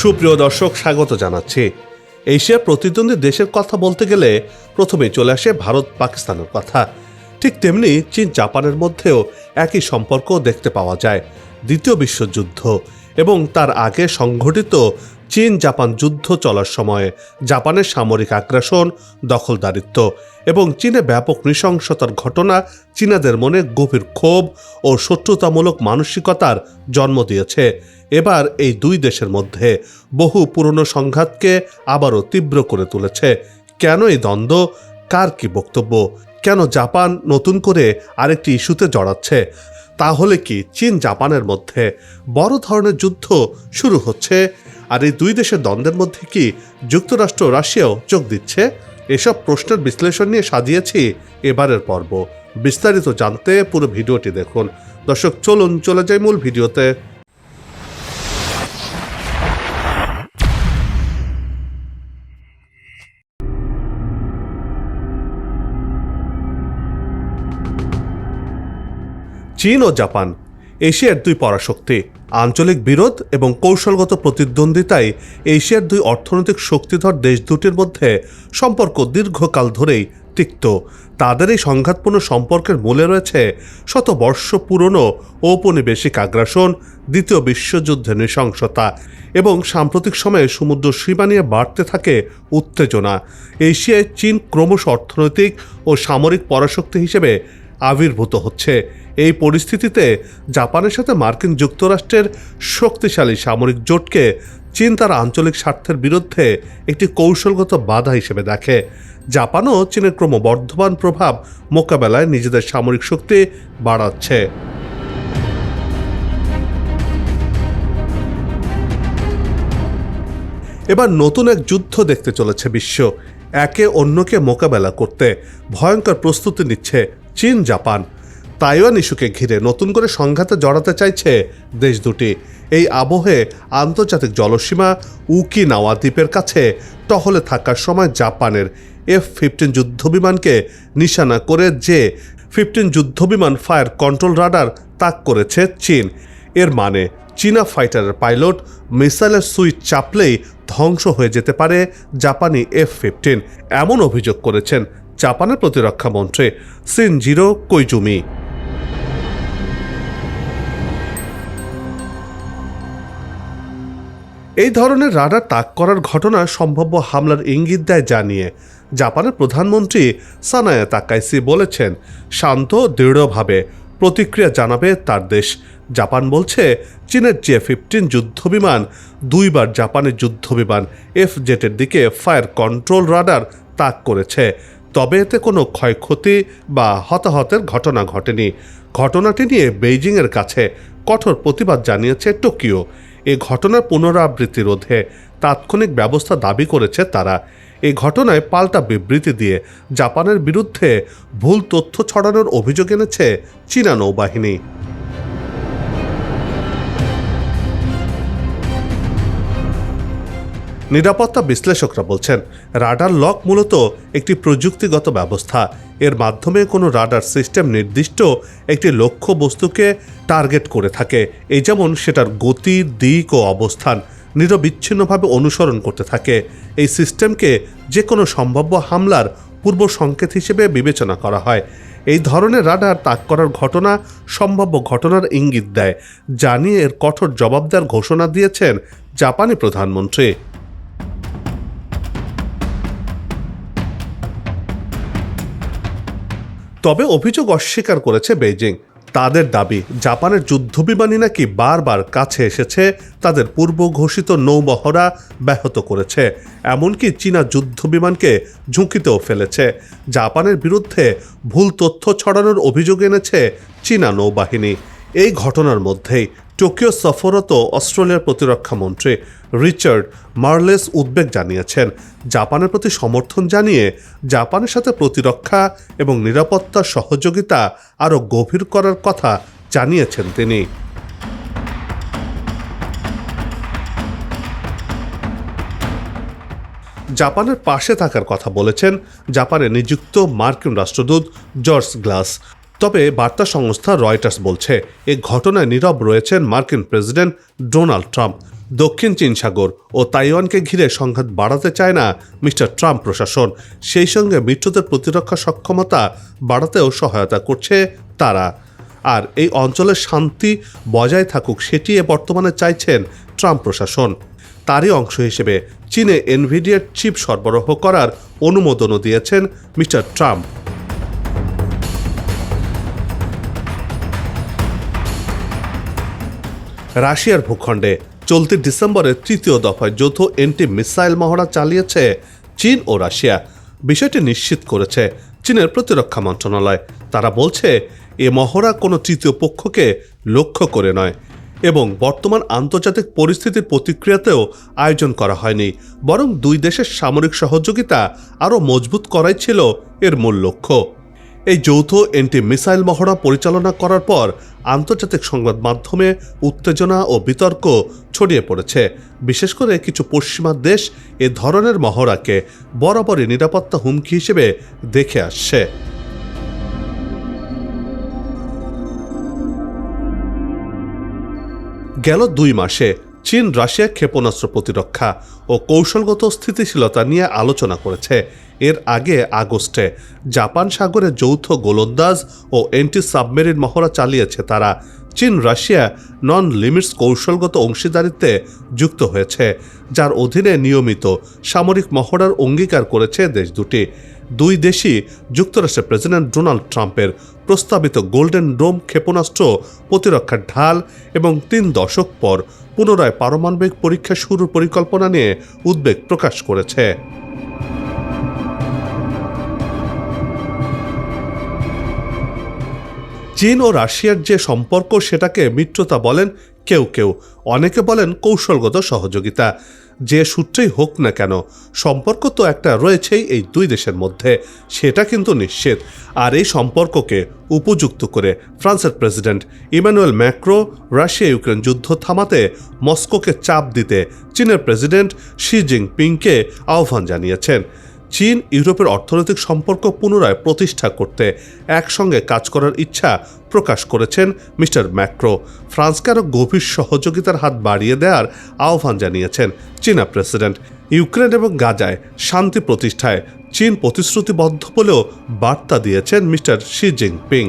সুপ্রিয় দর্শক, স্বাগত জানাচ্ছি। এশিয়া প্রতিদ্বন্দ্বী দেশের কথা বলতে গেলে প্রথমে চলে আসে ভারত পাকিস্তানের কথা। ঠিক তেমনি চীন, জাপানের মধ্যেও একই সম্পর্ক দেখতে পাওয়া যায়। দ্বিতীয় বিশ্বযুদ্ধ এবং তার আগে সংঘটিত চীন জাপান যুদ্ধ চলার সময়ে জাপানের সামরিক আগ্রাসন, দখলদারিত্ব এবং চীনে ব্যাপক নৃশংসতার ঘটনা চীনাদের মনে গভীর ক্ষোভ ও শত্রুতামূলক মানসিকতার জন্ম দিয়েছে। এবার এই দুই দেশের মধ্যে বহু পুরনো সংঘাতকে আবারও তীব্র করে তুলেছে। কেন এই দ্বন্দ্ব? কার কি বক্তব্য? কেন জাপান নতুন করে আরেকটি ইস্যুতে জড়াচ্ছে? তাহলে কি চীন জাপানের মধ্যে বড় ধরনের যুদ্ধ শুরু হচ্ছে? আর এই দুই দেশের দ্বন্দ্বের মধ্যে কি যুক্তরাষ্ট্র রাশিয়াও যোগ দিচ্ছে? এসব প্রশ্নের বিশ্লেষণ নিয়ে সাজিয়েছি এবারের পর্ব। বিস্তারিত জানতে পুরো ভিডিওটি দেখুন। দর্শক, চলুন, চলে যাই মূল ভিডিওতে। চীন ও জাপান এশিয়ার দুই পরাশক্তি, আঞ্চলিক বিরোধ এবং কৌশলগত প্রতিদ্বন্দ্বিতায় এশিয়ার দুই অর্থনৈতিক শক্তিধর দেশ দুটির মধ্যে সম্পর্ক দীর্ঘকাল ধরেই তিক্ত। তাদের এই সংঘাতপূর্ণ সম্পর্কের মূলে রয়েছে শত বর্ষ পুরনো ঔপনিবেশিক আগ্রাসন, দ্বিতীয় বিশ্বযুদ্ধের নৃশংসতা এবং সাম্প্রতিক সময়ে সমুদ্র সীমা নিয়ে বাড়তে থাকে উত্তেজনা। এশিয়ায় চীন ক্রমশ অর্থনৈতিক ও সামরিক পরাশক্তি হিসেবে আবির্ভূত হচ্ছে। এই পরিস্থিতিতে জাপানের সাথে মার্কিন যুক্তরাষ্ট্রের শক্তিশালী সামরিক জোটকে চীন তার আঞ্চলিক স্বার্থের বিরুদ্ধে একটি কৌশলগত বাধা হিসেবে দেখে। জাপানও চীনের ক্রমবর্ধমান প্রভাব মোকাবেলায় নিজেদের সামরিক শক্তি বাড়াচ্ছে। এবার নতুন এক যুদ্ধ দেখতে চলেছে বিশ্ব। একে অন্যকে মোকাবেলা করতে ভয়ঙ্কর প্রস্তুতি নিচ্ছে চীন, জাপান। তাইওয়ান ইস্যুকে ঘিরে নতুন করে সংঘাতে জড়াতে চাইছে দেশ দুটি। এই আবহে আন্তর্জাতিক জলসীমা উকি নাওয়া দ্বীপের কাছে টহলে থাকার সময় জাপানের এফ ফিফটিন যুদ্ধবিমানকে নিশানা করে যে ফিফটিন যুদ্ধবিমান ফায়ার কন্ট্রোল রাডার তাক করেছে চীন। এর মানে চীনা ফাইটারের পাইলট মিসাইলের সুইচ চাপলেই ধ্বংস হয়ে যেতে পারে জাপানি এফ ফিফটিন, এমন অভিযোগ করেছেন জাপানের প্রতিরক্ষা মন্ত্রী সিনজিরো কৈজুমি এই ধরনের রাডার তাক করার ঘটনা সম্ভাব্য হামলার ইঙ্গিত দেয় জানিয়ে জাপানের প্রধানমন্ত্রী সানায়া তাকাইসি বলেছেন, শান্ত, দৃঢ়ভাবে প্রতিক্রিয়া জানাবে তার দেশ। জাপান বলছে, চীনের জে ফিফটিন যুদ্ধবিমান, দুইবার জাপানের যুদ্ধবিমান এফ জেটের দিকে ফায়ার কন্ট্রোল রাডার তাক করেছে। তবে এতে কোনো ক্ষয়ক্ষতি বা হতাহতের ঘটনা ঘটেনি। ঘটনাটি নিয়ে বেইজিংয়ের কাছে কঠোর প্রতিবাদ জানিয়েছে টোকিও। এ ঘটনার পুনরাবৃত্তি রোধে তাৎক্ষণিক ব্যবস্থা দাবি করেছে তারা। এই ঘটনায় পাল্টা বিবৃতি দিয়ে জাপানের বিরুদ্ধে ভুল তথ্য ছড়ানোর অভিযোগ এনেছে চীনা নৌবাহিনী। নিরাপত্তা বিশ্লেষকরা বলছেন, রাডার লক মূলত একটি প্রযুক্তিগত ব্যবস্থা। এর মাধ্যমে কোনো রাডার সিস্টেম নির্দিষ্ট একটি লক্ষ্য বস্তুকে টার্গেট করে থাকে। এই যেমন সেটার গতি, দিক ও অবস্থান নিরবিচ্ছিন্নভাবে অনুসরণ করতে থাকে। এই সিস্টেমকে যে কোনো সম্ভাব্য হামলার পূর্ব সংকেত হিসেবে বিবেচনা করা হয়। এই ধরনের রাডার তাক করার ঘটনা সম্ভাব্য ঘটনার ইঙ্গিত দেয়। জানিয়ে এর কঠোর জবাব দেওয়ার ঘোষণা দিয়েছেন জাপানি প্রধানমন্ত্রী। তবে অভিযোগ অস্বীকার করেছে বেইজিং। তাদের দাবি, জাপানের যুদ্ধবিমানী নাকি বারবার কাছে এসেছে, তাদের পূর্ব ঘোষিত নৌমহড়া ব্যাহত করেছে। এমনকি চীনা যুদ্ধবিমানকে ঝুঁকিতেও ফেলেছে। জাপানের বিরুদ্ধে ভুল তথ্য ছড়ানোর অভিযোগ এনেছে চীনা নৌবাহিনী। এই ঘটনার মধ্যেই টোকিও সফররত অস্ট্রেলিয়ার প্রতিরক্ষা মন্ত্রী রিচার্ড মার্লেস উদ্বেগ জানিয়েছেন, জাপানের প্রতি সমর্থন জানিয়ে জাপানের সাথে প্রতিরক্ষা এবং নিরাপত্তা সহযোগিতা আরও গভীর করার কথা জানিয়েছেন তিনি। জাপানের পাশে থাকার কথা বলেছেন জাপানে নিযুক্ত মার্কিন রাষ্ট্রদূত জর্জ গ্লাস। তবে বার্তা সংস্থা রয়টার্স বলছে, এ ঘটনায় নীরব রয়েছেন মার্কিন প্রেসিডেন্ট ডোনাল্ড ট্রাম্প। দক্ষিণ চীন সাগর ও তাইওয়ানকে ঘিরে সংঘাত বাড়াতে চায় না মিস্টার ট্রাম্প প্রশাসন। সেই সঙ্গে মিত্রদের প্রতিরক্ষা সক্ষমতা বাড়াতেও সহায়তা করছে তারা। আর এই অঞ্চলের শান্তি বজায় থাকুক সেটি বর্তমানে চাইছেন ট্রাম্প প্রশাসন। তারই অংশ হিসেবে চীনে এনভিডিয়ার চিপ সরবরাহ করার অনুমোদনও দিয়েছেন মিস্টার ট্রাম্প। রাশিয়ার ভূখণ্ডে চলতি ডিসেম্বরের তৃতীয় দফায় যৌথ এন্টি মিসাইল মহড়া চালিয়েছে চীন ও রাশিয়া। বিষয়টি নিশ্চিত করেছে চীনের প্রতিরক্ষা মন্ত্রণালয়। তারা বলছে, এ মহড়া কোনো তৃতীয় পক্ষকে লক্ষ্য করে নয় এবং বর্তমান আন্তর্জাতিক পরিস্থিতির প্রতিক্রিয়াতেও আয়োজন করা হয়নি, বরং দুই দেশের সামরিক সহযোগিতা আরও মজবুত করাই ছিল এর মূল লক্ষ্য। এই যৌথ এন্টি মিসাইল মহড়া পরিচালনা করার পর আন্তর্জাতিক সংবাদ মাধ্যমে উত্তেজনা ও বিতর্ক ছড়িয়ে পড়েছে। বিশেষ করে কিছু পশ্চিমা দেশ এ ধরনের মহড়াকে বরাবরই নিরাপত্তা হুমকি হিসেবে দেখে আসছে। গেল দুই মাসে চীন রাশিয়া ক্ষেপণাস্ত্র প্রতিরক্ষা ও কৌশলগত স্থিতিশীলতা নিয়ে আলোচনা করেছে। এর আগে আগস্টে। জাপান সাগরে যৌথ গোলন্দাজ ও এন্টি সাবমেরিন মহড়া চালিয়েছে তারা। চীন, রাশিয়া নন লিমিটস কৌশলগত অংশীদারিত্বে যুক্ত হয়েছে, যার অধীনে নিয়মিত সামরিক মহড়ার অঙ্গীকার করেছে দেশ দুটি। দুই দেশই যুক্তরাষ্ট্রের প্রেসিডেন্ট ডোনাল্ড ট্রাম্পের প্রস্তাবিত গোল্ডেন ডোম ক্ষেপণাস্ত্র প্রতিরক্ষার ঢাল এবং তিন দশক পর পুনরায় পারমাণবিক পরীক্ষা শুরুর পরিকল্পনা নিয়ে উদ্বেগ প্রকাশ করেছে। চীন ও রাশিয়ার যে সম্পর্ক সেটাকে মিত্রতা বলেন কেউ কেউ। অনেকে বলেন কৌশলগত সহযোগিতা। যে সূত্রেই হোক না কেন, সম্পর্ক তো একটা রয়েছেই এই দুই দেশের মধ্যে, সেটা কিন্তু নিশ্চিত। আর এই সম্পর্ককে উপযুক্ত করে ফ্রান্সের president Emmanuel Macron Russia Ukraine যুদ্ধ থামাতে মস্কোকে চাপ দিতে চীনের প্রেসিডেন্ট শি জিনপিংকে আহ্বান জানিয়েছেন। চীন, ইউরোপের অর্থনৈতিক সম্পর্ক পুনরায় প্রতিষ্ঠা করতে একসঙ্গে কাজ করার ইচ্ছা প্রকাশ করেছেন মিস্টার ম্যাক্রো। ফ্রান্সকে আরও গভীর সহযোগিতার হাত বাড়িয়ে দেওয়ার আহ্বান জানিয়েছেন চীনা প্রেসিডেন্ট। ইউক্রেন এবং গাজায় শান্তি প্রতিষ্ঠায় চীন প্রতিশ্রুতিবদ্ধ বলেও বার্তা দিয়েছেন মিস্টার শি জিনপিং।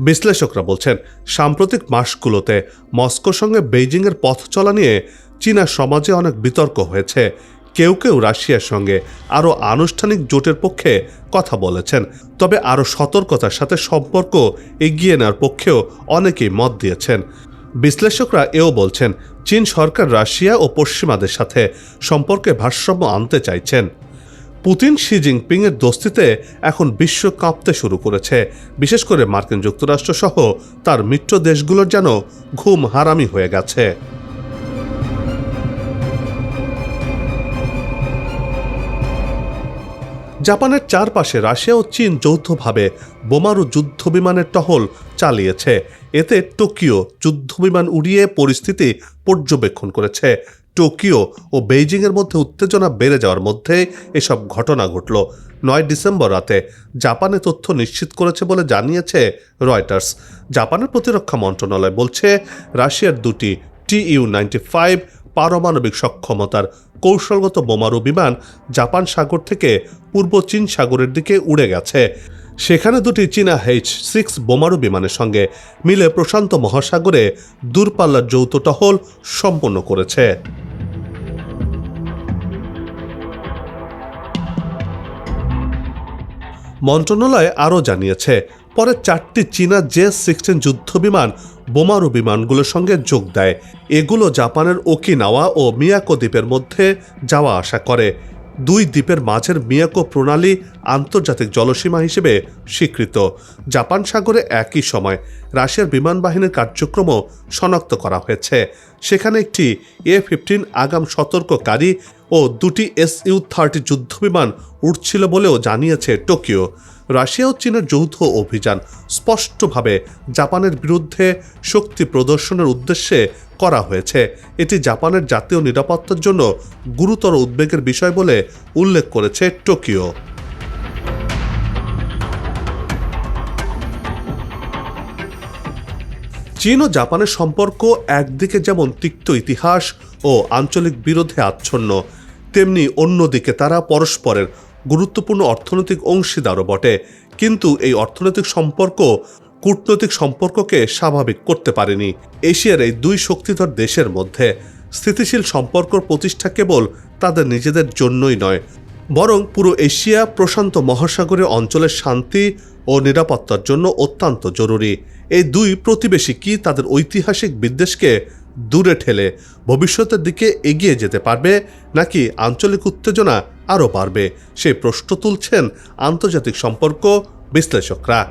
বিশ্লেষকরা বলছেন, সাম্প্রতিক মাসগুলোতে মস্কোর সঙ্গে বেইজিংয়ের পথ চলা নিয়ে চীনা সমাজে অনেক বিতর্ক হয়েছে। কেউ কেউ রাশিয়ার সঙ্গে আরও আনুষ্ঠানিক জোটের পক্ষে কথা বলেছেন। তবে আরও সতর্কতার সাথে সম্পর্ক এগিয়ে নেওয়ার পক্ষেও অনেকেই মত দিয়েছেন। বিশ্লেষকরা এও বলছেন, চীন সরকার রাশিয়া ও পশ্চিমাদের সাথে সম্পর্কে ভারসাম্য আনতে চাইছেন। পুতিন শি জিনপিং এর দোস্তিতে এখন বিশ্ব কাঁপতে শুরু করেছে। বিশেষ করে মার্কিন যুক্তরাষ্ট্র সহ তার মিত্র দেশগুলোর যেন ঘুম হারামি হয়ে গেছে। জাপানের চারপাশে রাশিয়া ও চীন যৌথভাবে বোমারু যুদ্ধ বিমানের টহল চালিয়েছে। এতে টোকিও যুদ্ধবিমান উড়িয়ে পরিস্থিতি পর্যবেক্ষণ করেছে। টোকিও ও বেইজিংয়ের মধ্যে উত্তেজনা বেড়ে যাওয়ার মধ্যে এসব ঘটনা ঘটল। নয় ডিসেম্বর রাতে জাপানে তথ্য নিশ্চিত করেছে বলে জানিয়েছে রয়টার্স। জাপানের প্রতিরক্ষা মন্ত্রণালয় বলছে, রাশিয়ার দুটি টিইউ নাইনটি ফাইভ পারমাণবিক সক্ষমতার কৌশলগত বোমারু বিমান জাপান সাগর থেকে পূর্ব চীন সাগরের দিকে উড়ে গেছে। সেখানে দুটি চীনা এইচ সিক্স বোমারু বিমানের সঙ্গে মিলে প্রশান্ত মহাসাগরে দূরপাল্লার যৌথ টহল সম্পন্ন করেছে। মন্ত্রণালয় আরও জানিয়েছে, পরে চারটি চীনা জে সিক্সটিন যুদ্ধবিমান বোমারু বিমানগুলোর সঙ্গে যোগ দেয়। এগুলো জাপানের ওকিনাওয়া ও মিয়াকো দ্বীপের মধ্যে যাওয়া আসা করে। দুই দ্বীপের মাঝের মিয়াকো প্রণালী আন্তর্জাতিক জলসীমা হিসেবে স্বীকৃত। জাপান সাগরে একই সময় রাশিয়ার বিমান বাহিনীর কার্যক্রমও শনাক্ত করা হয়েছে। সেখানে একটি এ ফিফটিন আগাম সতর্ককারী ও দুটি এস ইউ থার্টি যুদ্ধবিমান উঠছিল বলেও জানিয়েছে টোকিও। রাশিয়া ও চীনের যৌথ অভিযান স্পষ্টভাবে জাপানের বিরুদ্ধে শক্তি প্রদর্শনের উদ্দেশ্যে করা হয়েছে। এটি জাপানের জাতীয় নিরাপত্তার জন্য গুরুতর উদ্বেগের বিষয় বলে উল্লেখ করেছে টোকিও। চীন ও জাপানের সম্পর্ক একদিকে যেমন তিক্ত ইতিহাস ও আঞ্চলিক বিরোধে আচ্ছন্ন, তেমনি অন্যদিকে তারা পরস্পরের গুরুত্বপূর্ণ অর্থনৈতিক অংশীদারও বটে। কিন্তু এই অর্থনৈতিক সম্পর্ক কূটনৈতিক সম্পর্ককে স্বাভাবিক করতে পারেনি। এশিয়ার এই দুই শক্তিধর দেশের মধ্যে স্থিতিশীল সম্পর্ক প্রতিষ্ঠা কেবল তাদের নিজেদের জন্যই নয়, বরং পুরো এশিয়া প্রশান্ত মহাসাগরীয় অঞ্চলের শান্তি ও নিরাপত্তার জন্য অত্যন্ত জরুরি। এই দুই প্রতিবেশী কি তাদের ঐতিহাসিক বিদ্বেষকে দূরে ঠেলে ভবিষ্যতের দিকে এগিয়ে যেতে পারবে নাকি আঞ্চলিক উত্তেজনা আরও বাড়বে? সেই প্রশ্ন তুলছেন আন্তর্জাতিক সম্পর্ক বিশ্লেষকরা।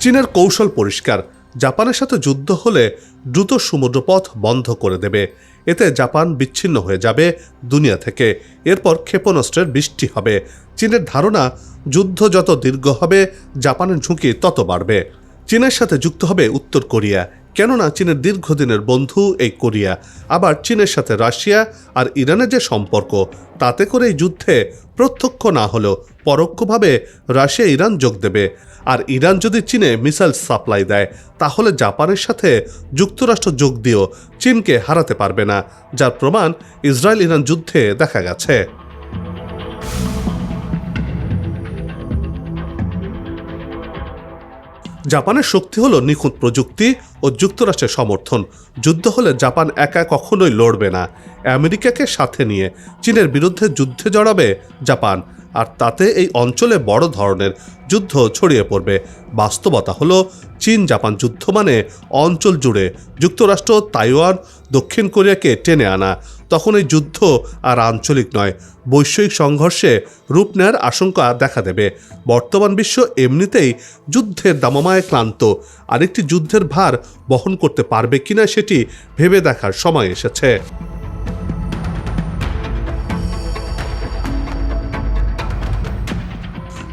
চীনের কৌশল পরিষ্কার, জাপানের সাথে যুদ্ধ হলে দ্রুত সমুদ্রপথ বন্ধ করে দেবে। এতে জাপান বিচ্ছিন্ন হয়ে যাবে দুনিয়া থেকে। এরপর ক্ষেপণাস্ত্রের বৃষ্টি হবে। চীনের ধারণা, যুদ্ধ যত দীর্ঘ হবে, জাপানের ঝুঁকি তত বাড়বে। চীনের সাথে যুক্ত হবে উত্তর কোরিয়া। কেননা চীনের দীর্ঘদিনের বন্ধু এই কোরিয়া। আবার চীনের সাথে রাশিয়া আর ইরানের যে সম্পর্ক, তাতে করে এই যুদ্ধে প্রত্যক্ষ না হলেও পরোক্ষভাবে রাশিয়া ইরান যোগ দেবে। আর ইরান যদি চীনে মিসাইল সাপ্লাই দেয়, তাহলে জাপানের সাথে যুক্তরাষ্ট্র যোগ দিয়েও চীনকে হারাতে পারবে না, যার প্রমাণ ইসরায়েল ইরান যুদ্ধে দেখা গেছে। জাপানের শক্তি হলো নিখুঁত প্রযুক্তি ও যুক্তরাষ্ট্রের সমর্থন। যুদ্ধ হলে জাপান একা কখনোই লড়বে না। আমেরিকাকে সাথে নিয়ে চীনের বিরুদ্ধে যুদ্ধে জড়াবে জাপান। আর তাতে এই অঞ্চলে বড় ধরনের যুদ্ধ ছড়িয়ে পড়বে। বাস্তবতা হলো চীন জাপান যুদ্ধ মানে অঞ্চল জুড়ে যুক্তরাষ্ট্র, তাইওয়ান, দক্ষিণ কোরিয়াকে টেনে আনা। তখন এই যুদ্ধ আর আঞ্চলিক নয়, বৈশ্বিক সংঘর্ষে রূপ নেয়ার আশঙ্কা দেখা দেবে। বর্তমান বিশ্ব এমনিতেই যুদ্ধের দামামায় ক্লান্ত। আরেকটি যুদ্ধের ভার বহন করতে পারবে কিনা সেটি ভেবে দেখার সময় এসেছে।